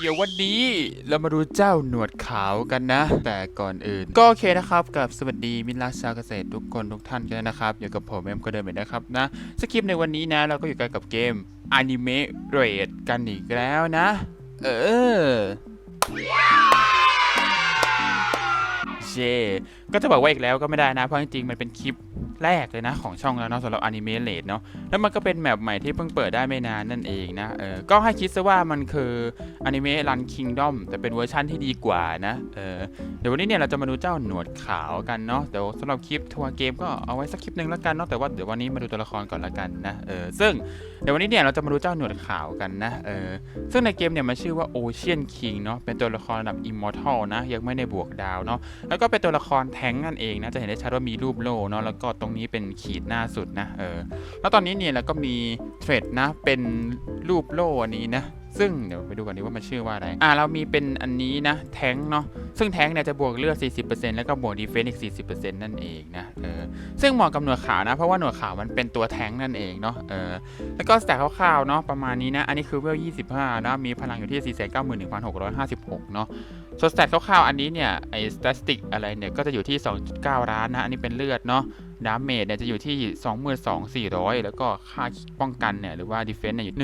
เดี๋ยววันนี้เรามาดูเจ้าหนวดขาวกันนะ แต่ก่อนอื่น ก็โอเคนะครับกับสวัสดีมิตรรักชาวเกษตรทุกคนทุกท่านกันนะครับอยู่กับผมเอ็มก็เดินเหมือนนะครับนะสคริปต์ในวันนี้นะ เราก็อยู่กันกับเกมอนิเมะเรดกันอีกแล้วนะ เออเจก็จะบอกว่าอีกแล้วก็ไม่ได้นะ เพราะจริงๆมันเป็นคลิปแรกเลยนะของช่องแล้วเนาะสำหรับอนิเมะเลดเนาะแล้วมันก็เป็นแมปใหม่ที่เพิ่งเปิดได้ไม่นานนั่นเองนะเออก็ให้คิดซะว่ามันคืออนิเมะรันคิงดอมแต่เป็นเวอร์ชั่นที่ดีกว่านะเออเดี๋ยววันนี้เนี่ยเราจะมาดูเจ้าหนวดขาวกันเนาะเดี๋ยวสำหรับคลิปทัวร์เกมก็เอาไว้สักคลิปหนึ่งแล้วกันเนาะแต่ว่าเดี๋ยววันนี้มาดูตัวละครก่อนละกันนะเออซึ่งเดี๋ยววันนี้เนี่ยเราจะมาดูเจ้าหนวดขาวกันนะเออซึ่งในเกมเนี่ยมันชื่อว่า Ocean King เนาะเป็นตัวละครระดับ Immortal นะยังไม่ได้บวกดาวเนาะแล้วก็เป็นตัวละครแท้งนั่นเองนะจะเห็นได้ชัดว่ามีรูปโล่เนาะแล้วก็ตรงนี้เป็นขีดหน้าสุดนะเออแล้วตอนนี้เนี่ยเราก็มีเทรดนะเป็นรูปโล่อันนี้นะซึ่งเดี๋ยวไปดูกันดีว่ามันชื่อว่าอะไร อ่าเรามีเป็นอันนี้นะ แท้งเนาะ ซึ่งแท้งเนี่ยจะบวกเลือด 40%แล้วก็บวกดีเฟนซ์อีก 40%นั่นเองนะ เออ ซึ่งเหมาะกับหนวดขาวนะ เพราะว่าหนวดขาวมันเป็นตัวแท้งนั่นเองเนาะ เออ แล้วก็สแต็กคร่าวๆเนาะประมาณนี้นะ อันนี้คือเวล 25 นะ มีพลังอยู่ที่ 491,656 เนาะ ส่วนสแตทคร่าวๆอันนี้เนี่ยไอสแตติกอะไรเนี่ยก็จะอยู่ที่ 2.9 ล้านนะอันนี้เป็นเลือดเนาะ ดาเมจเนี่ยจะอยู่ที่ 22,400 แล้วก็ค่าป้องกันเนี่ยหรือว่าดีเฟนซ์เนี่ยอยู่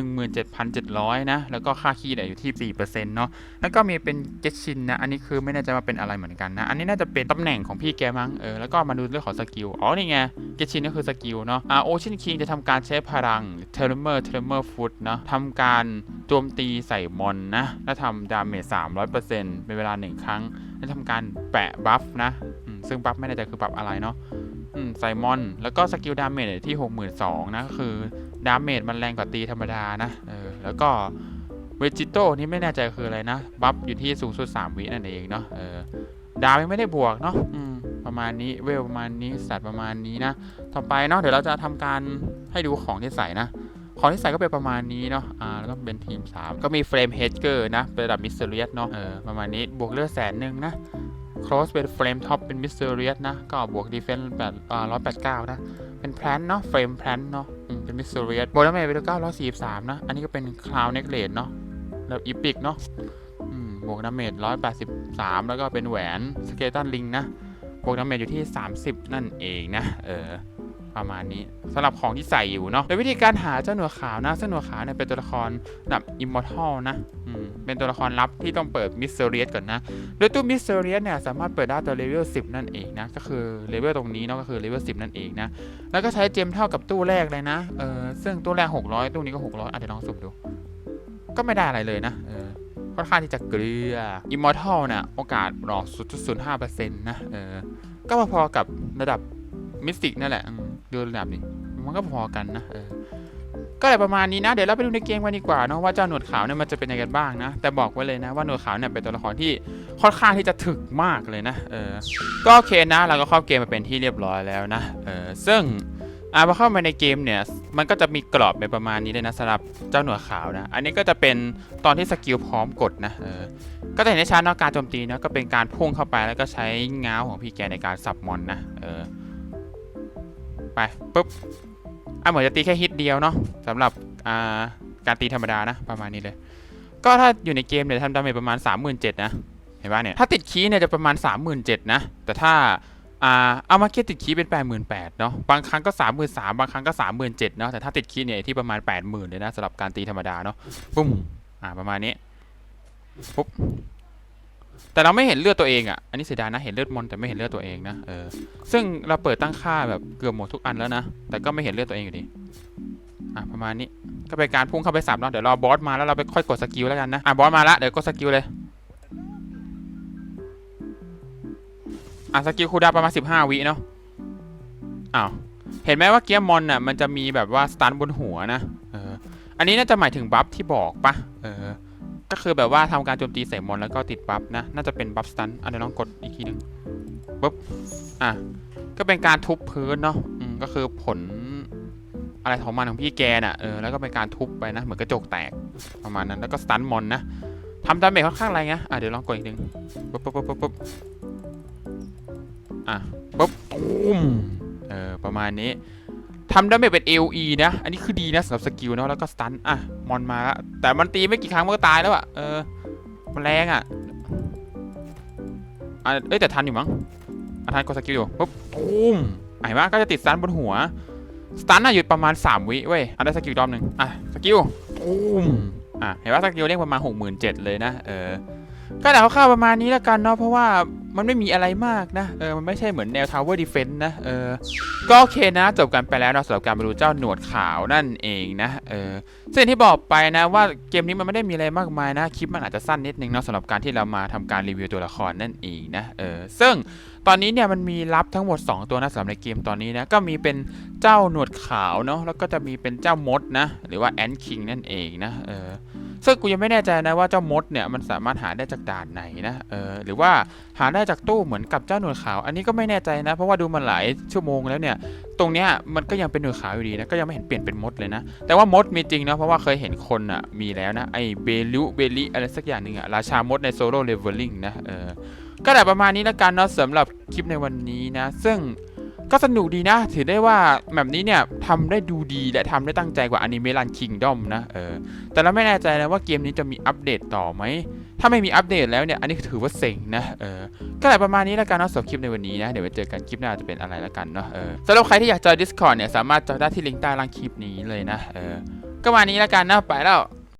17,700 นะ แล้วก็ค่าคีย์เนี่ยอยู่ที่ 4%เนาะ แล้วก็มีเป็นเกชินนะ อันนี้คือไม่แน่ใจว่าเป็นอะไรเหมือนกันนะ อันนี้น่าจะเป็นตำแหน่งของพี่แกมั้ง เออ แล้วก็มาดูเรื่องของสกิล อ๋อ นี่ไง เกชินก็คือสกิลเนาะ อ่า โอเชียนคิงจะทำการใช้พลังเทเลเมอร์เทเลเมอร์ฟุตนาะทำการโจมตีใส่มอนนะ และทำดาเมจ 300%เป็นเวลาหนึ่งครั้ง และทำการแปะบัฟนะซึ่งบัฟไม่แน่ใจคือบัฟอะไรเนาะ อืมอน แล้วก็สกิลดาเมจที่ 62,000นะก็คือดาเมจมันแรงกว่าตีธรรมดานะเออแล้วก็เวจิโต้นี่ไม่แน่ใจคืออะไรนะ บัฟอยู่ที่สูงสุด 3 วินั่นเองเนาะเออดาวยังไม่ได้บวกเนาะประมาณนี้เวลประมาณนี้สัตว์ประมาณนี้นะ ต่อไปเนาะเดี๋ยวเราจะทำการให้ดูของที่ใส่นะ ของที่ใส่ก็เป็นประมาณนี้เนาะอ่าแล้วก็เป็นทีม 3 ก็มีเฟรมเฮดเกอร์นะเป็นระดับมิสเตอรียสเนาะเออประมาณนี้บวกเลือดแสนหนึ่งนะ ครอสเป็นเฟรมท็อปเป็นมิสเตอรียสนะ ก็บวกดีเฟนส์แบบอ่าร้อยแปดเก้านะ เป็นแพลนเนาะเฟรมแพลนเนาะเป็นมิสเตอรียสบวกดาเมจไปด้วยเก้าร้อยสี่สามนะ อันนี้ก็เป็นคลาวเน็กเลดเนาะ แล้วอีพิกเนาะบวกดาเมจร้อยแปดสิบสามแล้วก็เป็นแหวนสเกตันลิงนะ บวกดาเมจอยู่ที่30นั่นเองนะ เออประมาณนี้สำหรับของที่ใส่อยู่เนาะโดยวิธีการหาเจ้าหนวดขาวนะเจ้าหนวดขาวเนี่ยเป็นตัวละครระดับอิมมอร์ทัลนะ อืม เป็นตัวละครลับที่ต้องเปิดมิสเซเรียสก่อนนะ โดยตู้มิสเซเรียสเนี่ยสามารถเปิดได้ตัวเลเวล10 นั่นเองนะ ก็คือเลเวลตรงนี้เนาะก็คือเลเวล10 นั่นเองนะ แล้วก็ใช้เจมเท่ากับตู้แรกเลยนะ เออซึ่งตู้แรก 600 ตู้นี้ก็ 600อะเดี๋ยวลองสุ่มดู ก็ไม่ได้อะไรเลยนะ เออค่อนข้างที่จะเกลืออิมมอร์ทัลเนี่ยโอกาสหลอก0.05%นะเออก็พอๆกับระดับมิสติกนั่นแหละดูระดับนี้มันก็พอกันนะเออ ก็เลยประมาณนี้นะ เดี๋ยวเราไปดูในเกมกันดีกว่าเนาะว่าเจ้าหนวดขาวเนี่ยมันจะเป็นยังไงบ้างนะ แต่บอกไว้เลยนะว่าหนวดขาวเนี่ยเป็นตัวละครที่ค่อนข้างที่จะถึกมากเลยนะเออก็โอเคนะเราก็เข้าเกมมาเป็นที่เรียบร้อยแล้วนะเออซึ่งอ่าพอเข้ามาในเกมเนี่ยมันก็จะมีกรอบเป็นประมาณนี้เลยนะสำหรับเจ้าหนวดขาวนะ อันนี้ก็จะเป็นตอนที่สกิลพร้อมกดนะเออก็จะเห็นได้ชัดเนาะการโจมตีเนาะก็เป็นการพุ่งเข้าไปแล้วก็ใช้ง้าวของพี่แกในการสับมอนนะเออไปปุ๊บ อะเหมือนจะตีแค่ฮิตเดียวเนาะสำหรับอ่าการตีธรรมดานะประมาณนี้เลย ก็ถ้าอยู่ในเกมเนี่ยทำดาเมจประมาณ 37,000นะเห็นป่ะเนี่ยถ้าติดคีย์เนี่ยจะประมาณ 37,000นะแต่ถ้าอ่าเอามาเก็ตติดคีย์เป็น 88,000เนาะบางครั้งก็ 33,000บางครั้งก็ 37,000เนาะแต่ถ้าติดคีย์เนี่ยที่ประมาณ 80,000เลยนะสำหรับการตีธรรมดาเนาะปุ้มอ่าประมาณนี้ปุ๊บ แต่เราไม่เห็นเลือดตัวเองอะ อันนี้เสียดายนะ เห็นเลือดมอนแต่ไม่เห็นเลือดตัวเองนะ เออ ซึ่งเราเปิดตั้งค่าแบบเกือบหมดทุกอันแล้วนะ แต่ก็ไม่เห็นเลือดตัวเองอยู่ดี อะประมาณนี้ ก็เป็นการพุ่งเข้าไปสับเนาะ เดี๋ยวรอบอสมาแล้วเราไปค่อยกดสกิลแล้วกันนะ อะบอสมาละ เดี๋ยวกดสกิลเลย อะสกิลคูดาประมาณ 15 วิเนาะ อ้าว เห็นไหมว่าเกียร์มอนอะมันจะมีแบบว่าสตันบนหัวนะ เออ อันนี้น่าจะหมายถึงบัฟที่บอกปะเออ ก็คือแบบว่าทำการโจมตีใส่มอนแล้วก็ติดบัฟนะ น่าจะเป็นบัฟสตันอะเดี๋ยวลองกดอีกทีหนึ่งปุ๊บ อะ ก็เป็นการทุบพื้นเนาะอืมก็คือผลอะไรของมันของพี่แกน่ะ เออ แล้วก็เป็นการทุบไปนะ เหมือนกระจกแตกประมาณนั้น แล้วก็สตันมอนนะทำดาเมจค่อนข้างแรเงนะอะ เดี๋ยวลองกดอีกหนึ่งปุ๊บปุ๊บปุ๊บปุ๊บปุ๊บอะปุ๊บตุ้มเออ ประมาณนี้ ทำไดาเมจเป็น AOE นะ อันนี้คือดีนะสำหรับสกิลเนาะแล้วก็สตันอะมอนมาแล้วแต่มันตีไม่กี่ครั้งมันก็ตายแล้วอะเออมันแรงอะอะเอ้ยแต่ทันอยู่มั้งอะทันกดสกิลอยู่ปุ๊บปุ้มอะเห็นปะก็จะติดสตันบนหัวสตันน่ะหยุดประมาณ 3 วิเว้ยอันได้สกิลรอบหนึ่งอะสกิลปุ้มอะเห็นว่าสกิลเรียกประมาณ 67,000เลยนะเออก็เดาค่าวประมาณนี้แล้วกันเนาะเพราะว่า มันไม่มีอะไรมากนะ เออ มันไม่ใช่เหมือนแนว Tower Defense นะ เออ ก็โอเคนะจบกันไปแล้วเนาะสำหรับการไปดูเจ้าหนวดขาวนั่นเองนะ เออซึ่งที่บอกไปนะว่าเกมนี้มันไม่ได้มีอะไรมากมายนะ คลิปมันอาจจะสั้นนิดนึงเนาะสำหรับการที่เรามาทำการรีวิวตัวละครนั่นเองนะ เออ ซึ่งตอนนี้เนี่ยมันมีลับทั้งหมด 2 ตัวนะสำหรับในเกมตอนนี้นะ ก็มีเป็นเจ้าหนวดขาวเนาะ แล้วก็จะมีเป็นเจ้ามดนะ หรือว่าแอนคิงนั่นเองนะ เออ ซึ่งกูยังไม่แน่ใจนะว่าเจ้ามดเนี่ยมันสามารถหาได้จากด่านไหนนะเออหรือว่าหาได้จากตู้เหมือนกับเจ้าหนวดขาว อันนี้ก็ไม่แน่ใจนะ เพราะว่าดูมาหลายชั่วโมงแล้วเนี่ย ตรงเนี้ยมันก็ยังเป็นหนวดขาวอยู่ดีนะก็ยังไม่เห็นเปลี่ยนเป็นมดเลยนะ แต่ว่ามดมีจริงนะเพราะว่าเคยเห็นคนอะมีแล้วนะไอเบลิเบลิอะไรสักอย่างหนึ่งอะราชามดในโซโล่เลเวลลิ่งนะเออก็แต่ประมาณนี้ล้วกันเนาะสำหรับคลิปในวันนี้นะ ซึ่ง ก็สนุกดีนะ ถือได้ว่าแบบนี้เนี่ยทำได้ดูดีและทำได้ตั้งใจกว่าอนิเมะรันคิงดอมนะเออแต่เราไม่แน่ใจนะว่าเกมนี้จะมีอัปเดตต่อไหม ถ้าไม่มีอัปเดตแล้วเนี่ย อันนี้ถือว่าเซ็งนะเออก็แต่ประมาณนี้แล้วกันนะสำหรับคลิปในวันนี้นะ เดี๋ยวไว้เจอกันคลิปหน้าจะเป็นอะไรแล้วกันเนาะเออสำหรับใครที่อยากจอย Discord เนี่ยสามารถจอยได้ที่ลิงก์ใต้ล่างคลิปนี้เลยนะเออก็มานี้แล้วกันนะไปแล้ว